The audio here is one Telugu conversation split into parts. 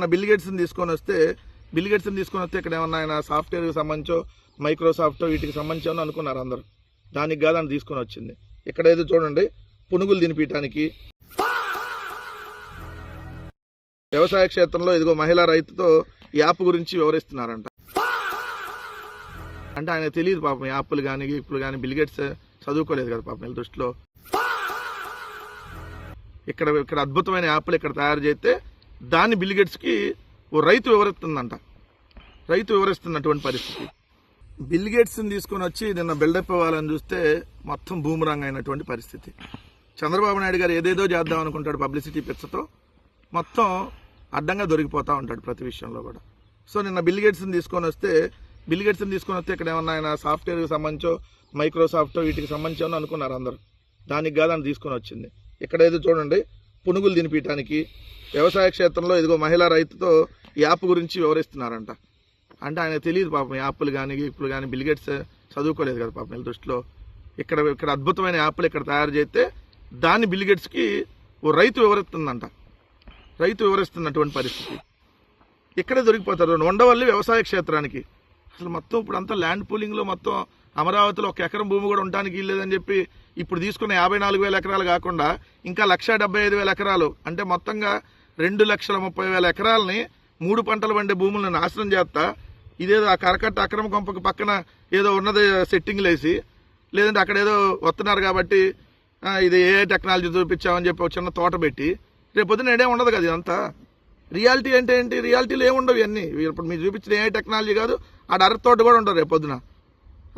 నిన్న బిల్ గేట్స్ని తీసుకొని వస్తే బిల్ గేట్స్ని తీసుకొని వస్తే ఇక్కడ ఏమన్నా ఆయన సాఫ్ట్వేర్కి సంబంధించో మైక్రోసాఫ్ట్ వీటికి సంబంధించో అనుకున్నారు అందరు. దానికి కాదని తీసుకొని వచ్చింది. ఇక్కడ ఏదో చూడండి పునుగులు తినిపించడానికి వ్యవసాయ క్షేత్రంలో ఇదిగో మహిళా రైతుతో ఈ యాప్ గురించి వివరిస్తున్నారంట. అంటే ఆయన తెలియదు పాపం యాప్లు కానీ గీపులు కానీ బిల్గేట్స్ చదువుకోలేదు కదా పాపం వీళ్ళ దృష్టిలో. ఇక్కడ ఇక్కడ అద్భుతమైన యాప్లు ఇక్కడ తయారు చేస్తే దాన్ని బిల్గేట్స్కి ఓ రైతు వివరిస్తుందంట. రైతు వివరిస్తున్నటువంటి పరిస్థితి. బిల్గేట్స్ని తీసుకొని వచ్చి నిన్న బిల్డప్ ఇవ్వాలని చూస్తే మొత్తం బూమరాంగ్ అయినటువంటి పరిస్థితి. చంద్రబాబు నాయుడు గారు ఏదేదో చేద్దాం అనుకుంటాడు పబ్లిసిటీ పిచ్చతో. మొత్తం అడ్డంగా దొరికిపోతూ ఉంటాడు ప్రతి విషయంలో కూడా. సో నిన్న బిల్గేట్స్ని తీసుకొని వస్తే బిల్ గేట్స్ని తీసుకొని వస్తే ఇక్కడ ఏమన్నా ఆయన సాఫ్ట్వేర్కి సంబంధించో మైక్రోసాఫ్ట్ వీటికి సంబంధించో అనుకున్నారు అందరూ. దానికి కాదని తీసుకొని వచ్చింది. ఇక్కడ ఏదో చూడండి పునుగులు తినిపించడానికి వ్యవసాయ క్షేత్రంలో ఇదిగో మహిళా రైతుతో ఈ యాప్ గురించి వివరిస్తున్నారంట. అంటే ఆయన తెలియదు పాపం ఈ యాప్లు కానీ గీపులు కానీ బిల్గేట్స్ చదువుకోలేదు కదా పాపం వీళ్ళ దృష్టిలో. ఇక్కడ ఇక్కడ అద్భుతమైన యాప్లు ఇక్కడ తయారు చేస్తే దాన్ని బిల్గేట్స్కి ఓ రైతు వివరిస్తుందంట. రైతు వివరిస్తున్నటువంటి పరిస్థితి. ఇక్కడే దొరికిపోతారు. ఉండవల్లి వ్యవసాయ క్షేత్రానికి. అసలు మొత్తం ఇప్పుడు అంతా ల్యాండ్ పూలింగ్లో మొత్తం అమరావతిలో ఒక ఎకరం భూమి కూడా ఉండడానికి లేదని చెప్పి ఇప్పుడు తీసుకున్న యాభై నాలుగు వేల ఎకరాలు కాకుండా ఇంకా లక్ష డెబ్బై ఐదు వేల ఎకరాలు అంటే మొత్తంగా రెండు లక్షల ముప్పై వేల ఎకరాలని మూడు పంటలు పండే భూములను నాశనం చేస్తా ఇదేదో ఆ కరకట్ట అక్రమ కొంపకు పక్కన ఏదో ఉన్నది సెట్టింగ్లు వేసి లేదంటే అక్కడ ఏదో వస్తున్నారు కాబట్టి ఇది ఏ టెక్నాలజీ చూపించామని చెప్పి ఒక చిన్న తోట పెట్టి రేపొద్దున ఏడే ఉండదు కదా ఇదంతా. రియాలిటీ అంటే ఏంటి? రియాలిటీలు ఏముండవు ఇవన్నీ. ఇప్పుడు మీరు చూపించిన ఏ టెక్నాలజీ కాదు ఆడ అరటి తోట కూడా ఉండదు రేపు పొద్దున.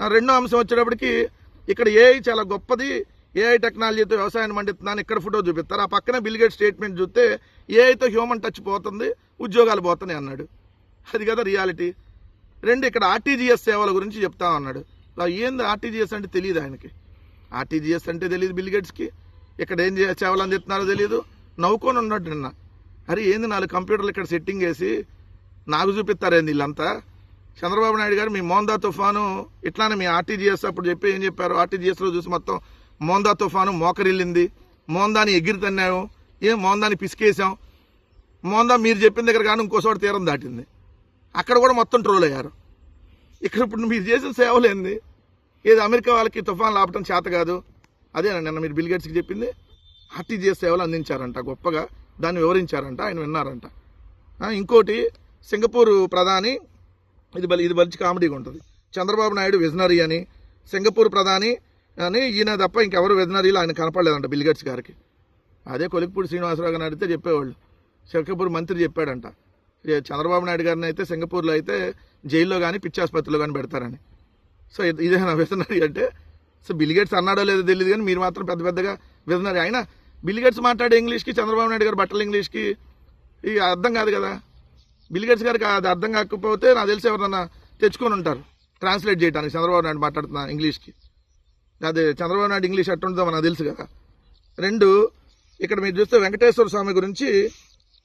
రెండో అంశం వచ్చేటప్పటికి ఇక్కడ ఏఐ చాలా గొప్పది. ఏఐ టెక్నాలజీతో వ్యవసాయాన్ని పండిస్తున్నాను ఇక్కడ ఫోటో చూపిస్తారు. ఆ పక్కన బిల్గేట్ స్టేట్మెంట్ చూస్తే ఏఐతో హ్యూమన్ టచ్ పోతుంది ఉద్యోగాలు పోతున్నాయి అన్నాడు. అది కదా రియాలిటీ రెండు ఇక్కడ ఆర్టీజీఎస్ సేవల గురించి చెప్తా అన్నాడు ఏంది ఆర్టీజీఎస్ అంటే తెలియదు ఆయనకి. ఆర్టీజీఎస్ అంటే తెలియదు బిల్గేట్స్కి ఇక్కడ ఏం చే- సేవలు అందిస్తున్నారో తెలియదు. నవ్వుకొని ఉన్నాడు నిన్న. అరే ఏంది నాలుగు కంప్యూటర్లు ఇక్కడ సెట్టింగ్ వేసి నాకు చూపిస్తారేంది వీళ్ళంతా? చంద్రబాబు నాయుడు గారు మీ మోందా తుఫాను ఇట్లానే మీ ఆర్టీజీఎస్ అప్పుడు చెప్పి ఏం చెప్పారు? ఆర్టీజీఎస్లో చూసి మొత్తం మోందా తుఫాను మోకరిల్లింది. మోందాని ఎగిరి తన్నాము ఏం మోందాని పిసికేసాం మోందా మీరు చెప్పిన దగ్గర కానీ ఇంకోసోటి తీరం దాటింది. అక్కడ కూడా మొత్తం ట్రోల్ అయ్యారు. ఇక్కడ ఇప్పుడు మీరు చేసిన సేవలు ఏంది? ఏది అమెరికా వాళ్ళకి తుఫాన్ లాపటం చేత కాదు. అదే నిన్న మీరు బిల్ గేట్స్కి చెప్పింది? ఆర్టీజీఎస్ సేవలు అందించారంట గొప్పగా. దాన్ని వివరించారంట ఆయన విన్నారంట. ఇంకోటి సింగపూర్ ప్రధాని ఇది బలి ఇది మంచి కామెడీగా ఉంటుంది. చంద్రబాబు నాయుడు విజనరీ అని సింగపూర్ ప్రధాని అని ఈయన తప్ప ఇంకెవరు విజనరీలు ఆయన కనపడలేదంట బిల్గేట్స్ గారికి. అదే కొలిక్పూడి శ్రీనివాసరావు గారిని అడిగితే చెప్పేవాళ్ళు. సింగపూర్ మంత్రి చెప్పాడంట. చంద్రబాబు నాయుడు గారిని అయితే సింగపూర్లో అయితే జైల్లో కానీ పిచ్చాసుపత్రిలో కానీ పెడతారని. సో ఇది- విజనరీ అంటే? సో బిల్గేట్స్ అన్నాడో లేదో తెలియదు కానీ మీరు మాత్రం పెద్ద పెద్దగా విజనరీ. అయినా బిల్గేట్స్ మాట్లాడే ఇంగ్లీష్కి చంద్రబాబు నాయుడు గారు బట్టల ఇంగ్లీష్కి ఇక అర్థం కాదు కదా. బిల్ గేట్స్ గారికి అది అర్థం కాకపోతే నాకు తెలిసి ఎవరన్నా తెచ్చుకొని ఉంటారు. ట్రాన్స్లేట్ చేయడానికి చంద్రబాబు నాయుడు మాట్లాడుతున్నా ఇంగ్లీష్కి. అదే చంద్రబాబు నాయుడు ఇంగ్లీష్ అట్టుంటుందో మనకు తెలుసు కదా. రెండు ఇక్కడ మీరు చూస్తే వెంకటేశ్వర స్వామి గురించి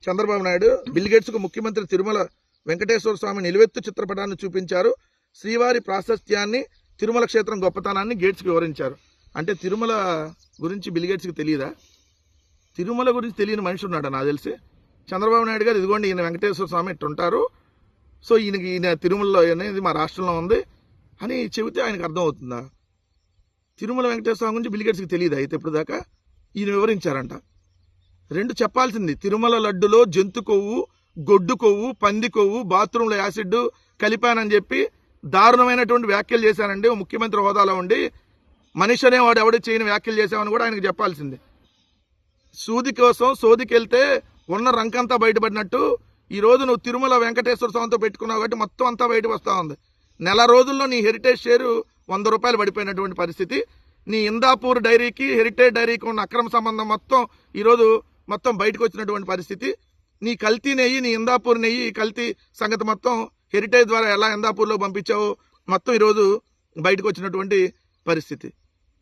చంద్రబాబు నాయుడు బిల్ గేట్స్కు ముఖ్యమంత్రి తిరుమల వెంకటేశ్వర స్వామి నిలువెత్తు చిత్రపటాన్ని చూపించారు. శ్రీవారి ప్రాశస్త్యాన్ని తిరుమల క్షేత్రం గొప్పతనాన్ని గేట్స్కి వివరించారు. అంటే తిరుమల గురించి బిల్ గేట్స్కి తెలియదా తిరుమల గురించి తెలియని మనిషి ఉన్నాడు నాకు తెలిసి? చంద్రబాబు నాయుడు గారు ఇదిగోండి ఈయన వెంకటేశ్వర స్వామి ఇట్టుంటారు. సో ఈయనకి ఈయన తిరుమలలో అనేది మా రాష్ట్రంలో ఉంది అని చెబితే ఆయనకు అర్థమవుతుందా? తిరుమల వెంకటేశ్వర స్వామి గురించి బిల్గేట్స్కి తెలియదు అయితే ఇప్పటిదాకా ఈయన వివరించారంట. రెండు చెప్పాల్సింది తిరుమల లడ్డులో జంతు కొవ్వు గొడ్డు కొవ్వు పంది కొవ్వు బాత్రూంలో యాసిడ్ కలిపానని చెప్పి దారుణమైనటువంటి వ్యాఖ్యలు చేశానండి ముఖ్యమంత్రి హోదాలో ఉండి మనిషి అనేవాడు ఎవడు చేయని వ్యాఖ్యలు చేశామని కూడా ఆయనకు చెప్పాల్సింది. సూది కోసం సోదికి వెళ్తే ఉన్న రంకంతా బయటపడినట్టు ఈ నువ్వు తిరుమల వెంకటేశ్వర స్వామితో పెట్టుకున్నావు కాబట్టి మొత్తం అంతా బయటకు వస్తూ ఉంది. నెల రోజుల్లో నీ హెరిటేజ్ షేరు వంద రూపాయలు పడిపోయినటువంటి పరిస్థితి. నీ ఇందాపూర్ డైరీకి హెరిటేజ్ డైరీకి ఉన్న అక్రమ సంబంధం మొత్తం ఈరోజు మొత్తం బయటకు వచ్చినటువంటి పరిస్థితి. నీ కల్తీ నెయ్యి నీ ఇందాపూర్ నెయ్యి కల్తీ సంగతి మొత్తం హెరిటేజ్ ద్వారా ఎలా ఇందాపూర్లో పంపించావో మొత్తం ఈరోజు బయటకు వచ్చినటువంటి పరిస్థితి.